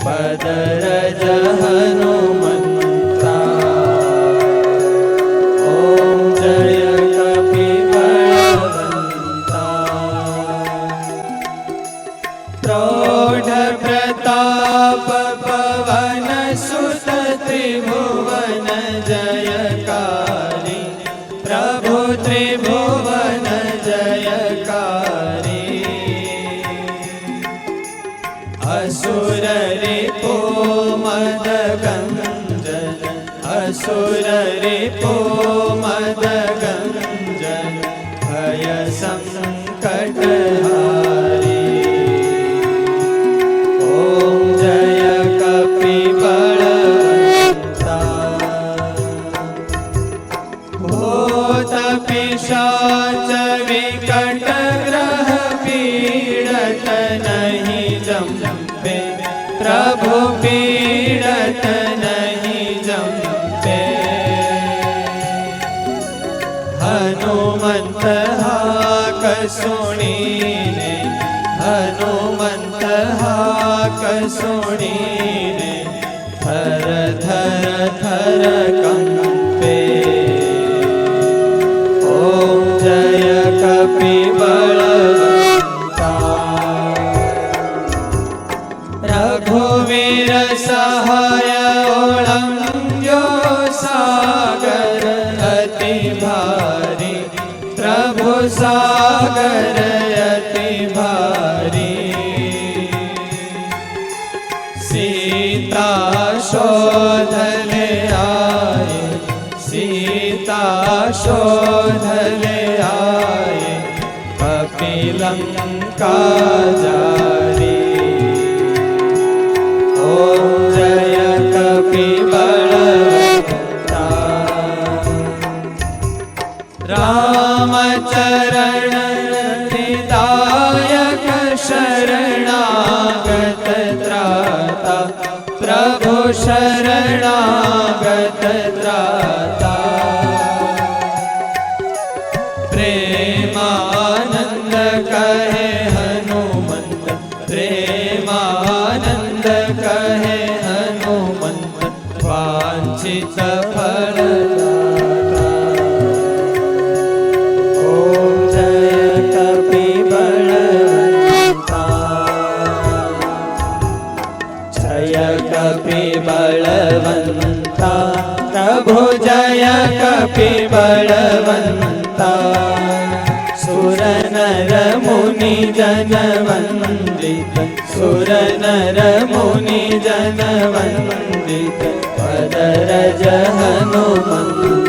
વંદિત પદરજ असुर रिपो मद गञ्जन असुर रिपो मद गञ्जन भय सङ्कट જંપે પ્રભુ પીડત નહીં જંપે હનુમંત હાક સુણીને હનુમંત હાક સુણીને થર થર થર કંગ રઘુવીર સહાય ઓળંગ્યો સાગર અતિ ભારી પ્રભુ સાગર અતિ ભારી સીતા શોધને આય સીતા શોધને આય કપિલંકા જા रामचरण हृदायक शरणागत त्राता प्रभु शरणागत त्राता प्रेमानन्द कहे हनुमन्त प्रेमानन्द कहे हनुमन्त वाञ्छित कपिबलवन्ता सुर नर मुनि जन वन्दित सुर नर मुनि जन वन्दित पदरज हनुमन्ता